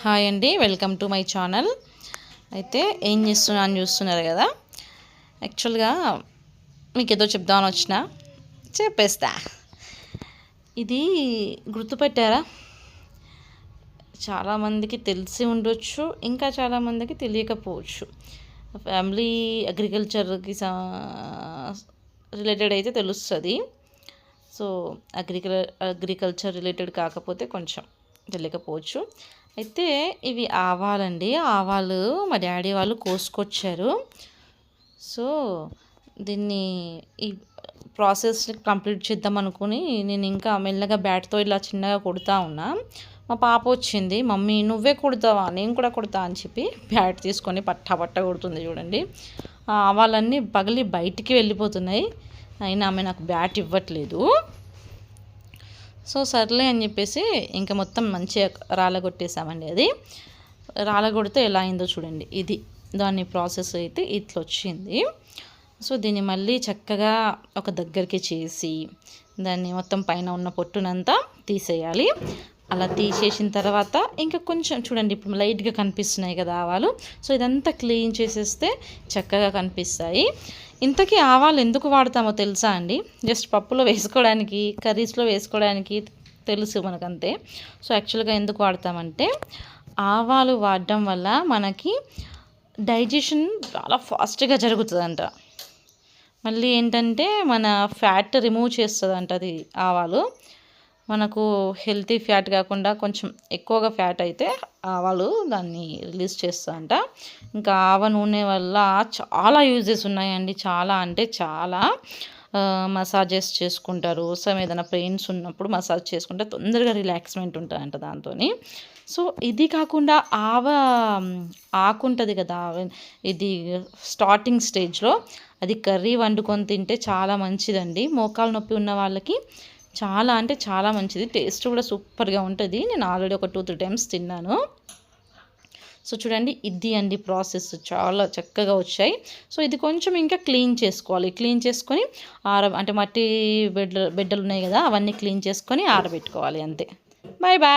Hi అండి welcome to my channel. అయితే ఏం చేస్తున్నాను చూస్తున్నారు కదా? యాక్చువల్గా మీకు ఏదో చెప్దామని వచ్చిన. చెప్పేస్తా. ఇది గుర్తుపెట్టారా? చాలామందికి తెలిసి ఉండొచ్చు ఇంకా చాలామందికి తెలియకపోవచ్చు. ఫ్యామిలీ అగ్రికల్చర్కి రిలేటెడ్ అయితే తెలుస్తుంది. సో అగ్రికల్ అగ్రికల్చర్ రిలేటెడ్ కాకపోతే కొంచెం. తెలియకపోవచ్చు అయితే ఇవి ఆవాలండి. ఆవాలు మా డాడీ వాళ్ళు కోసుకొచ్చారు. సో దీన్ని ఈ ప్రాసెస్ కంప్లీట్ చేద్దాం అనుకుని నేను ఇంకా మెల్లగా బ్యాట్తో ఇలా చిన్నగా కొడుతూ ఉన్నా. మా పాప వచ్చింది మమ్మీ నువ్వే కొడతావా? నేను కూడా కొడతా అని చెప్పి బ్యాట్ తీసుకొని పట్టా పట్టా కొడుతుంది చూడండి. ఆవాలన్నీ పగిలి బయటికి వెళ్ళిపోతున్నాయి. అయినా ఆమె నాకు బ్యాట్ ఇవ్వట్లేదు. సో సర్లే అని చెప్పేసి ఇంకా మొత్తం మంచిగా రాలగొట్టేసామండి అది. రాలగొడితే ఎలా అయిందో చూడండి. ఇది దాని ప్రాసెస్ అయితే ఇట్లా వచ్చింది. సో దీన్ని మళ్ళీ చక్కగా ఒక దగ్గరికి చేసి దాన్ని మొత్తం పైన ఉన్న పొట్టునంతా తీసేయాలి. అలా తీసేసిన తర్వాత ఇంకా కొంచెం చూడండి ఇప్పుడు లైట్గా కనిపిస్తున్నాయి కదా ఆవాలు. సో ఇదంతా క్లీన్ చేసేస్తే చక్కగా కనిపిస్తాయి. ఇంతకీ ఆవాలు ఎందుకు వాడతామో తెలుసా అండి? జస్ట్ పప్పులో వేసుకోవడానికి కర్రీస్లో వేసుకోవడానికి తెలుసు మనకంతే. సో యాక్చువల్గా ఎందుకు వాడతామంటే ఆవాలు వాడడం వల్ల మనకి డైజెషన్ చాలా ఫాస్ట్గా జరుగుతుందంట. మళ్ళీ ఏంటంటే మన ఫ్యాట్ రిమూవ్ చేస్తుందంట అది ఆవాలు. మనకు హెల్తీ ఫ్యాట్ కాకుండా కొంచెం ఎక్కువగా ఫ్యాట్ అయితే ఆవాలు దాన్ని రిలీజ్ చేస్తారంట. ఇంకా ఆవ నూనె వల్ల చాలా యూజెస్ ఉన్నాయండి. చాలా అంటే చాలా మసాజెస్ చేసుకుంటారు. సో ఏదైనా పెయిన్స్ ఉన్నప్పుడు మసాజ్ చేసుకుంటే తొందరగా రిలాక్స్మెంట్ ఉంటుందంట దాంతో సో ఇది కాకుండా ఆవ ఆకు ఉంటుంది కదా ఇది స్టార్టింగ్ స్టేజ్లో అది కర్రీ వండుకొని తింటే చాలా మంచిదండి. మోకాలు నొప్పి ఉన్న వాళ్ళకి చాలా అంటే చాలా మంచిది. టేస్ట్ కూడా సూపర్గా ఉంటుంది. నేను ఆల్రెడీ ఒక టూ త్రీ టైమ్స్ తిన్నాను. సో చూడండి ఇది అండి ప్రాసెస్. చాలా చక్కగా వచ్చాయి. సో ఇది కొంచెం ఇంకా క్లీన్ చేసుకోవాలి. క్లీన్ చేసుకొని ఆర అంటే మట్టి బిడ్డ బెడ్డలు ఉన్నాయి కదా అవన్నీ క్లీన్ చేసుకొని ఆరబెట్టుకోవాలి అంతే. Bye bye